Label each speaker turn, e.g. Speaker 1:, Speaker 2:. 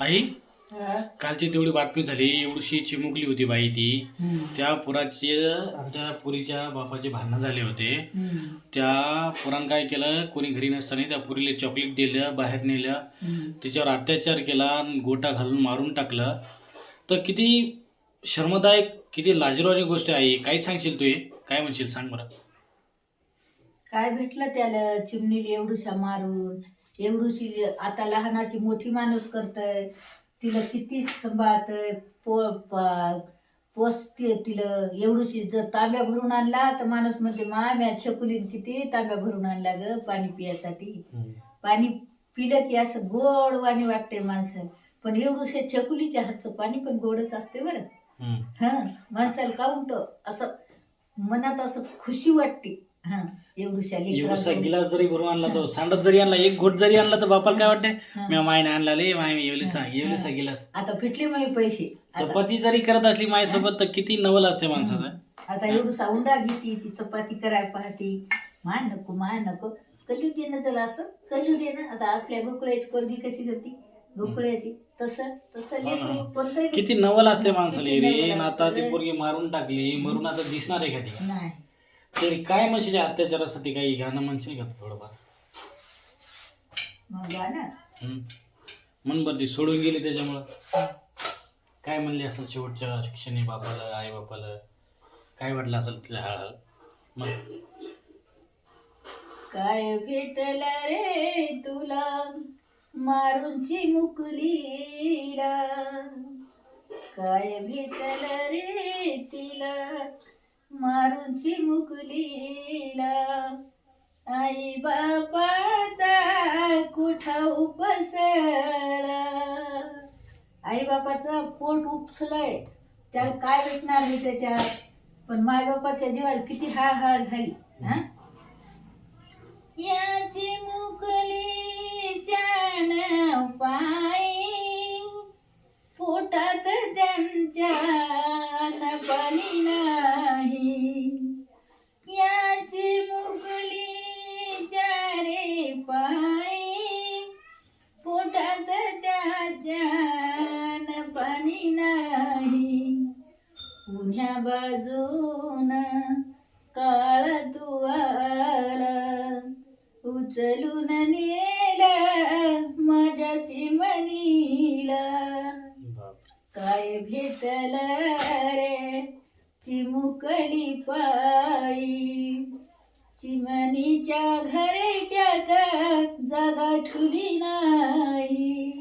Speaker 1: आई? कालची तेवढी बातमी झाली एवढीशी चिमुकली होती बाई ती. त्या पुराचे त्या पुरीच्या बापाचे भांडणं झाले होते. त्या पुराण काय केलं कोणी घरी नसताना त्या पुरीला चॉकलेट दिलं बाहेर नेलं. तिच्यावर अत्याचार केला आणि गोटा घालून मारून टाकलं. तर किती शर्मदायक किती लाजरवाणी गोष्ट आहे काय सांगशील तू काय म्हणशील? सांग बरं.
Speaker 2: काय भेटलं त्याला? चिमणीला एवढूशा मारून एवढूशी आता लहानाची मोठी माणूस करतय. तिला किती सांभाळतय. पो पोसते तिला एवढूशी जर तांब्या भरून आणला तर माणूस म्हणते मा म्या छकुलीन किती तांब्या भरून आणला ग पाणी पियासाठी. पाणी पिलं की असं गोड वाणी वाटते माणसाला. पण एवढूशा छकुलीच्या हातचं पाणी पण गोडच असते बरं. हा माणसाला तर असं मनात असं खुशी वाटते. हा एवढूशा.
Speaker 1: गिलास जरी भरून आणला तर सांडत जरी आणला एक घोट जरी आणला तर बापाला काय वाटते
Speaker 2: हा.
Speaker 1: मी मायने आणला ले माय
Speaker 2: हा.
Speaker 1: एवढीसा गिलास.
Speaker 2: आता फिटले मग पैसे. आता-
Speaker 1: चपाती जरी करत असली माझ्यासोबत तर किती नवल असते माणसाचं.
Speaker 2: आता एवढूसा उंडा घेते ती चपाती करायला पाहते. मा नको मा नको. कलू दे ना जरा असं कलू दे ना. आता आपल्या गोकुळ्याची पोरगी कशी करते? गोकुळ्याची तसं तसं
Speaker 1: हो ना.
Speaker 2: लेकरू कोणतंही
Speaker 1: किती नवल असते माणसाला
Speaker 2: किती
Speaker 1: रे आता ती. पोरगी मारून टाकली मरून आता दिसणार आहे का ती?
Speaker 2: नाही.
Speaker 1: तरी काय म्हणशील अत्याचारासाठी? काही गाणं म्हणशील का तू थोडंफार?
Speaker 2: मग गाणं
Speaker 1: हम्म. म्हण बरं ती सोडून गेली त्याच्यामुळं. काय म्हणली असेल शेवटच्या क्षणी बापाला आई बापाला काय वाटलं असेल तिला हळहळ? मग
Speaker 2: काय भेटल रे तुला? मारूनची मुकलीला काय भेटल रे तिला? मारूनची मुकलीला आई बापाचा कुठा उपसला आई बापाचं पोट उपसलंय. त्याला काय भेटणार मी त्याच्यात? पण माय बापाच्या जीवाला किती हा हाळ झाली हा? याची मुकली जान पाय पोटात त्यांच्या पायी पोटात त्याच्या न पाणी नाही. पुण्या बाजून काळ तू आला उचलून नेला माझ्या चिमणीला काय भेटल रे चिमुकली पायी चिमणीच्या घरेट्यात जागा ठुली नाही.